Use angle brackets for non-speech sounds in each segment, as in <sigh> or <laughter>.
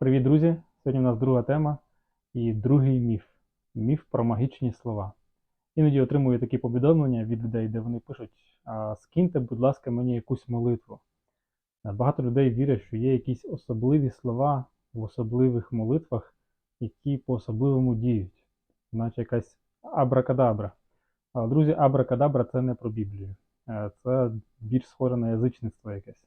Привіт, друзі! Сьогодні у нас друга тема і другий міф міф про магічні слова. Іноді отримую такі повідомлення від людей, де вони пишуть: а, скиньте, будь ласка, мені якусь молитву. Е, Багато людей вірять, що є якісь особливі слова в особливих молитвах, які по-особливому діють, наче якась абракадабра. Але, друзі, абракадабра це не про Біблію. Е, Це більш схоже на язичництво якесь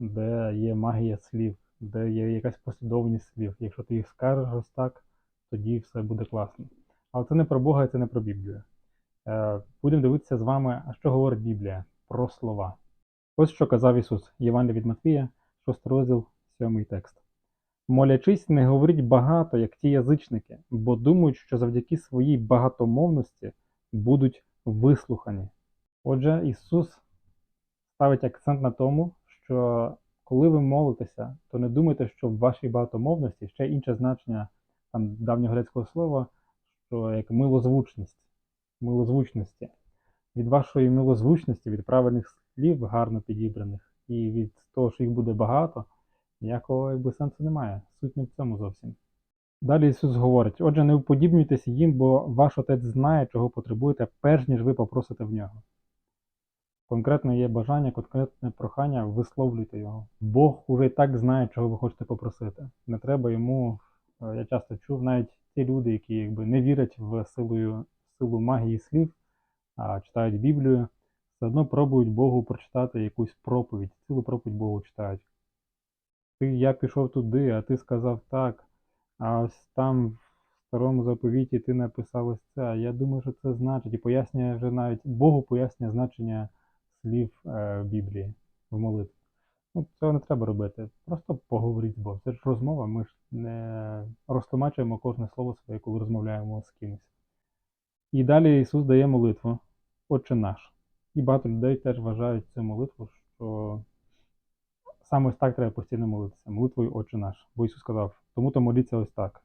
де є магія слів, де є якась послідовність слів. Якщо ти їх скажеш ось так, тоді все буде класно. Але це не про Бога це не про Біблію. Е, Будемо дивитися з вами, а що говорить Біблія про слова. Ось що казав Ісус, Євангелія від Матвія, 6 розділ, 7 текст. Молячись, не говоріть багато, як ті язичники, бо думають, що завдяки своїй багатомовності будуть вислухані. Отже, Ісус ставить акцент на тому, що коли ви молитеся, то не думайте, що в вашій багатомовності ще інше значення там давньогрецького слова, що як милозвучність, милозвучності. Від вашої милозвучності, від правильних слів, гарно підібраних, і від того, що їх буде багато, ніякого якби сенсу немає. Суть не в цьому зовсім. Далі Ісус говорить: отже, не уподібнюйтеся їм, бо ваш отець знає, чого потребуєте, перш ніж ви попросите в нього конкретне є бажання, конкретне прохання, висловлюйте його. Бог уже і так знає, чого ви хочете попросити. Не треба йому. е, Я часто чув навіть ті люди, які якби не вірять в силу, силу магії слів, а читають Біблію, все одно пробують Богу прочитати якусь проповідь, цілу проповідь Богу читають. Ти, я пішов туди, а ти сказав так, а ось там в старому заповіті ти написав ось це. Я думаю, що це значить. І пояснює вже навіть Богу пояснює значення слів е, Біблії в молитві. Ну, цього не треба робити. Просто поговоріть з Богом. Це ж розмова, ми ж не розтлумачуємо кожне слово своє, коли розмовляємо з кимось. І далі Ісус дає молитву, Отче наш. І багато людей теж вважають цю молитву, що саме ось так треба постійно молитися, молитвою Отче наш. Бо Ісус сказав, тому то моліться ось так.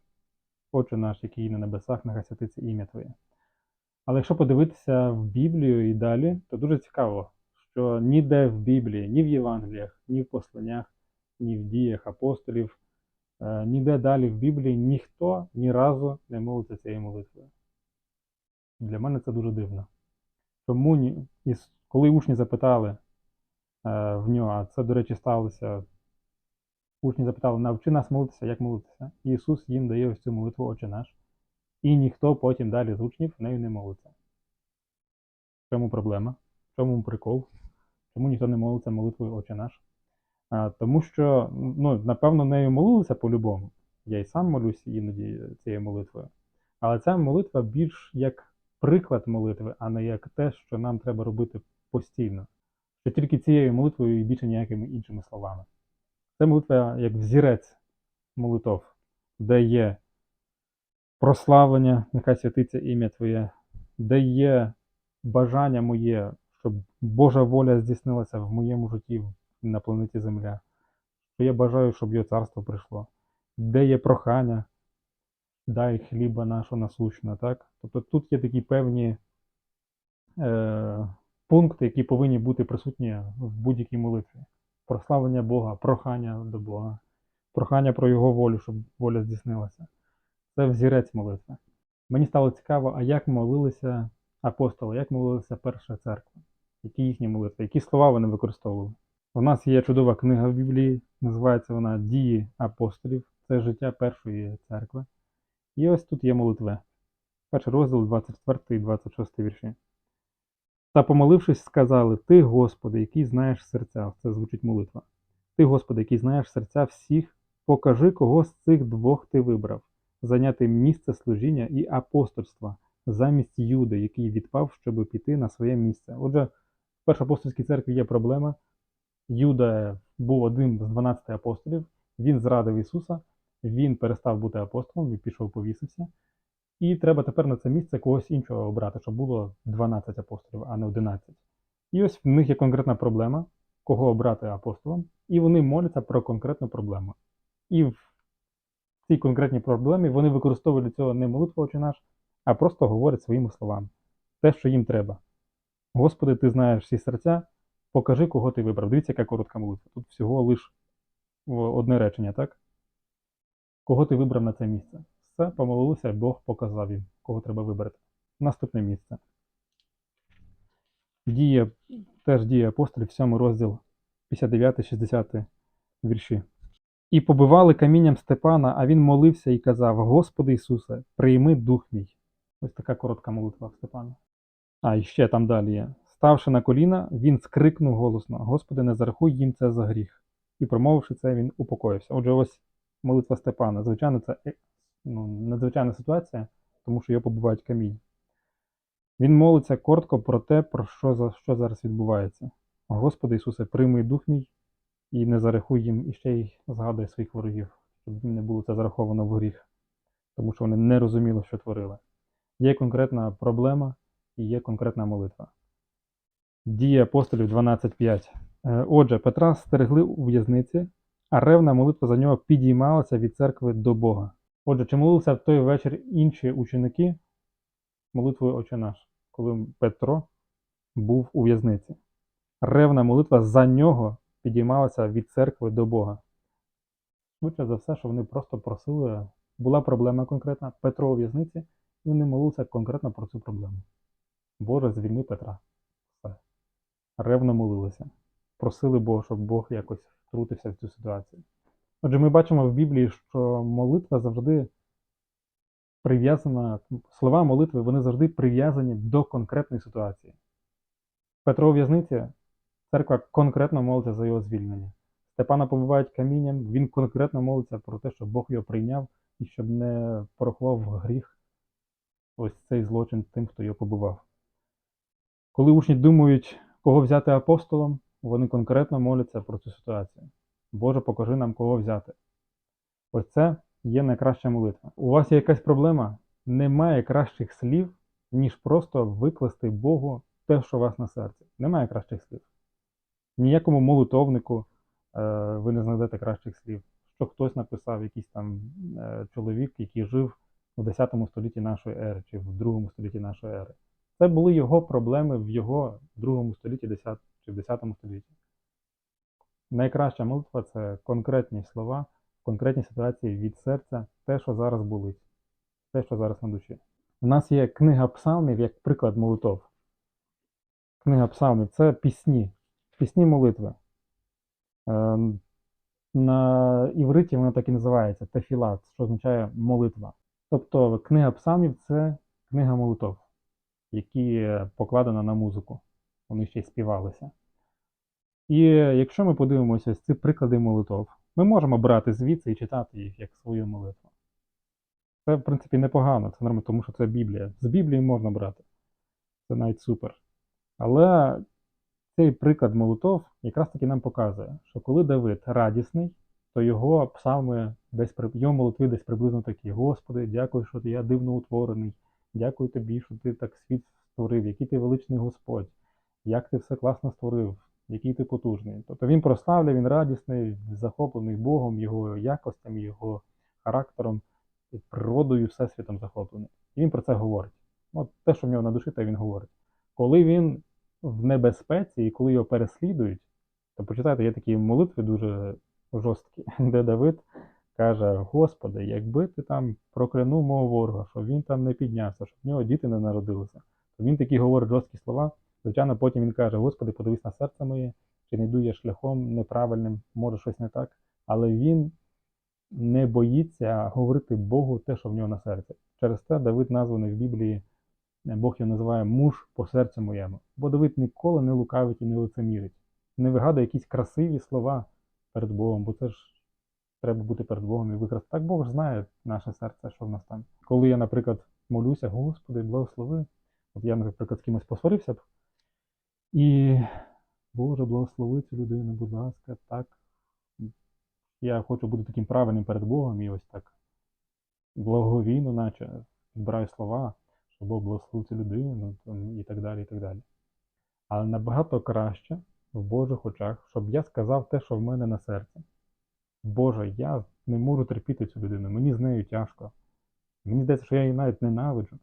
Отче наш, який на небесах, нехай святиться ім'я Твоє. Але якщо подивитися в Біблію і далі, то дуже цікаво, що ніде в Біблії, ні в Євангеліях, ні в посланнях, ні в діях апостолів, е, ніде далі в Біблії ніхто ні разу не молиться цією молитвою. Для мене це дуже дивно. Тому коли учні запитали е, в нього, а це, до речі, сталося, учні запитали, навчи нас молитися, як молитися. Ісус їм дає ось цю молитву Отче наш. І ніхто потім далі з учнів нею не молиться. В чому проблема? В чому прикол? Чому ніхто не молиться молитвою Отче наш? А, тому що, ну, напевно, нею молилися по-любому. Я і сам молюсь іноді цією молитвою. Але ця молитва більш як приклад молитви, а не як те, що нам треба робити постійно. Що тільки цією молитвою і більше ніякими іншими словами. Це молитва як взірець молитов, де є прославлення, нехай святиться ім'я Твоє, де є бажання моє, щоб Божа воля здійснилася в моєму житті на планеті Земля, що я бажаю, щоб його царство прийшло, де є прохання, дай хліба нашого насущного, так? Тобто тут є такі певні е, пункти, які повинні бути присутні в будь-якій молитві. Прославлення Бога, прохання до Бога, прохання про Його волю, щоб воля здійснилася. Це взірець молитви. Мені стало цікаво, а як молилися апостоли, як молилася перша церква, які їхні молитви, які слова вони використовували. У нас є чудова книга в Біблії, називається вона Дії апостолів, це життя першої церкви. І ось тут є молитви. Перший розділ, 24 і 26 вірші. Та помолившись, сказали: Ти, Господи, який знаєш серця, це звучить молитва. Ти, Господи, який знаєш серця всіх, покажи, кого з цих двох ти вибрав, зайняти місце служіння і апостольства замість Юди, який відпав, щоб піти на своє місце. Отже, першоапостольській церкві є проблема. Юда був одним з 12 апостолів, він зрадив Ісуса, він перестав бути апостолом, він пішов повісився. І треба тепер на це місце когось іншого обрати, щоб було 12 апостолів, а не 11. І ось в них є конкретна проблема, кого обрати апостолом, і вони моляться про конкретну проблему. І в цій конкретній проблемі вони використовують для цього не молитву «Отче наш, а просто говорять своїми словами. Те, що їм треба. Господи, ти знаєш всі серця, покажи, кого ти вибрав. Дивіться, яка коротка молитва. Тут всього лиш одне речення, так? Кого ти вибрав на це місце? Все, помолилися, Бог показав їм, кого треба вибрати. Наступне місце. Дія, теж дія апостолів, 7 розділ 59-60 вірші. І побивали камінням Степана, а він молився і казав: Господи Ісусе, прийми дух мій. Ось така коротка молитва Степана. А і ще там далі є. Ставши на коліна, він скрикнув голосно: Господи, не зарахуй їм це за гріх. І промовивши це, він упокоївся. Отже, ось молитва Степана. Звичайно, це е, ну, надзвичайна ситуація, тому що його побивають камінь. Він молиться коротко про те, про що, за, що зараз відбувається. Господи Ісусе, прийми дух мій і не зарахуй їм і ще й згадує своїх ворогів, щоб їм не було це зараховано в гріх, тому що вони не розуміли, що творили. Є конкретна проблема і є конкретна молитва. Дія апостолів 12.5. Е, Отже, Петра стерегли у в'язниці, а ревна молитва за нього підіймалася від церкви до Бога. Отже, чи молився в той вечір інші ученики молитвою Отче наш, коли Петро був у в'язниці? Ревна молитва за нього підіймалася від церкви до Бога. Швидше за все, що вони просто просили, була проблема конкретна, Петро у в'язниці, і вони молилися конкретно про цю проблему. Боже, звільни Петра. Все. Ревно молилися. Просили Бога, щоб Бог якось втрутився в цю ситуацію. Отже, ми бачимо в Біблії, що молитва завжди прив'язана, слова молитви вони завжди прив'язані до конкретної ситуації. Петро у в'язниці, церква конкретно молиться за його звільнення. Степана побивають камінням, він конкретно молиться про те, щоб Бог його прийняв і щоб не порахував гріх ось цей злочин тим, хто його побивав. Коли учні думають, кого взяти апостолом, вони конкретно моляться про цю ситуацію. Боже, покажи нам, кого взяти. Ось це є найкраща молитва. У вас є якась проблема? Немає кращих слів, ніж просто викласти Богу те, що у вас на серці. Немає кращих слів. Ніякому молитовнику е, ви не знайдете кращих слів. Що хтось написав, якийсь там е, чоловік, який жив у 10 столітті нашої ери чи в 2 столітті нашої ери. Це були його проблеми в його другому столітті 10, чи в 10 столітті. Найкраща молитва це конкретні слова, в конкретній ситуації від серця, те, що зараз болить, те, що зараз на душі. У нас є книга псалмів як приклад молитов. Книга псалмів це пісні, пісні молитви. Е, На івриті вона так і називається тефілат, що означає молитва. Тобто книга псалмів це книга молитов які покладено на музику. Вони ще й співалися. І якщо ми подивимося ось ці приклади молитов, ми можемо брати звідси і читати їх як свою молитву. Це, в принципі, непогано, це нормально, тому що це Біблія. З Біблії можна брати. Це навіть супер. Але цей приклад молитов якраз таки нам показує, що коли Давид радісний, то його псалми десь його молитви десь приблизно такі: Господи, дякую, що я дивно утворений. Дякую тобі, що ти так світ створив, який ти величний Господь, як ти все класно створив, який ти потужний. Тобто він прославляє, він радісний, захоплений Богом, його якостями, його характером, природою, всесвітом захоплений. І він про це говорить. От те, що в нього на душі, те він говорить. Коли він в небезпеці і коли його переслідують, то почитайте, є такі молитви дуже жорсткі, <laughs> де Давид каже: Господи, якби ти там проклянув мого ворога, щоб він там не піднявся, щоб в нього діти не народилися, то він такі говорить жорсткі слова. Звичайно, потім він каже: Господи, подивись на серце моє, чи не йду я шляхом неправильним, може щось не так. Але він не боїться говорити Богу те, що в нього на серці. Через те Давид названий в Біблії, Бог його називає муж по серцю моєму. Бо Давид ніколи не лукавить і не лицемірить, не вигадує якісь красиві слова перед Богом, бо це ж треба бути перед Богом і викрасти. Так Бог знає наше серце, що в нас там. Коли я, наприклад, молюся, Господи, благослови. От я, наприклад, з кимось посварився б. І, Боже, благослови цю людину, будь ласка, так. Я хочу бути таким правильним перед Богом і ось так благовійно, наче збираю слова, що Бог благословив цю людину і так далі. і так далі. Але набагато краще в Божих очах, щоб я сказав те, що в мене на серці. Боже, я не можу терпіти цю людину, мені з нею тяжко. Мені здається, що я її навіть ненавиджу.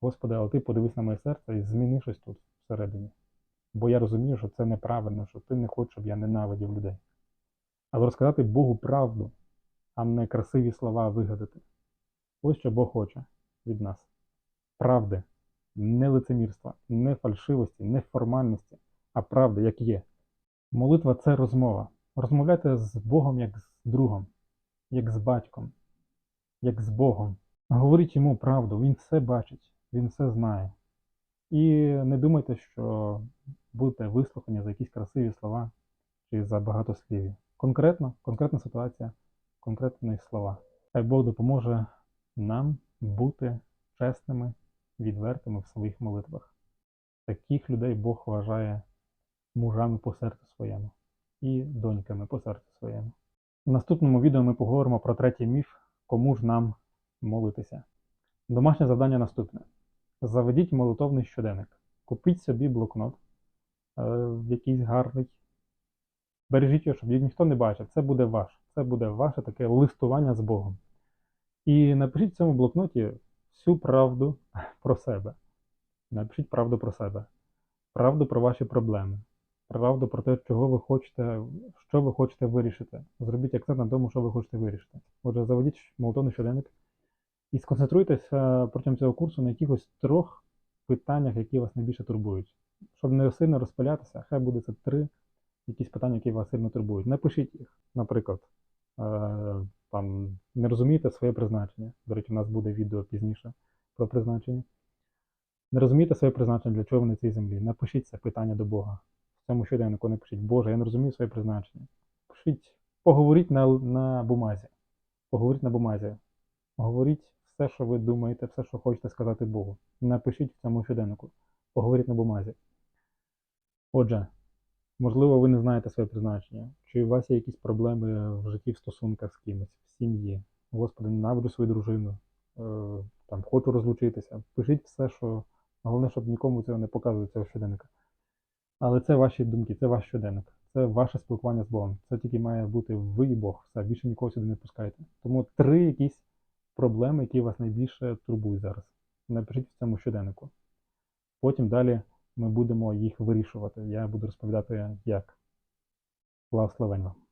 Господи, але ти подивись на моє серце і зміни щось тут всередині. Бо я розумію, що це неправильно, що ти не хочеш, щоб я ненавидів людей. Але розказати Богу правду, а не красиві слова вигадати. Ось що Бог хоче від нас. Правди, не лицемірства, не фальшивості, не формальності, а правди, як є. Молитва це розмова. Розмовляйте з Богом як з другом, як з батьком, як з Богом. Говоріть йому правду, він все бачить, він все знає. І не думайте, що будете вислухані за якісь красиві слова чи за багатослів'я. Конкретно, конкретна ситуація, конкретні слова. Хай Бог допоможе нам бути чесними, відвертими в своїх молитвах. Таких людей Бог вважає мужами по серцю своєму і доньками по серцю своєму. В наступному відео ми поговоримо про третій міф, кому ж нам молитися. Домашнє завдання наступне: заведіть молитовний щоденник, купіть собі блокнот, е, якийсь гарний. Бережіть його, щоб ніхто не бачив. Це буде ваш. Це буде ваше таке листування з Богом. І напишіть в цьому блокноті всю правду <laughs> про себе. Напишіть правду про себе, правду про ваші проблеми, правду про те, чого ви хочете, що ви хочете вирішити. Зробіть акцент на тому, що ви хочете вирішити. Отже, заведіть молотовний щоденник і сконцентруйтеся протягом цього курсу на якихось трьох питаннях, які вас найбільше турбують. Щоб не сильно розпилятися, хай буде це три якісь питання, які вас сильно турбують. Напишіть їх. Наприклад, е, там не розумієте своє призначення. До речі, у нас буде відео пізніше про призначення. Не розумієте своє призначення, для чого ви на цій землі. Напишіть це питання до Бога. В цьому щоденнику напишіть, Боже, я не розумію своє призначення. Пишіть, поговоріть на, на бумазі. Поговоріть на бумазі. Говоріть все, що ви думаєте, все, що хочете сказати Богу. Напишіть в цьому щоденнику. Поговоріть на бумазі. Отже, можливо, ви не знаєте своє призначення, чи у вас є якісь проблеми в житті в стосунках з кимось, в сім'ї. Господи, ненавиджу свою дружину, е, там, хочу розлучитися. Пишіть все, що. Головне, щоб нікому цього не показувати цього щоденника. Але це ваші думки, це ваш щоденник, це ваше спілкування з Богом. Це тільки має бути ви і Бог. Все, більше нікого сюди не пускайте. Тому три якісь проблеми, які вас найбільше турбують зараз. Напишіть в цьому щоденнику. Потім далі ми будемо їх вирішувати. Я буду розповідати, як. Слава вам.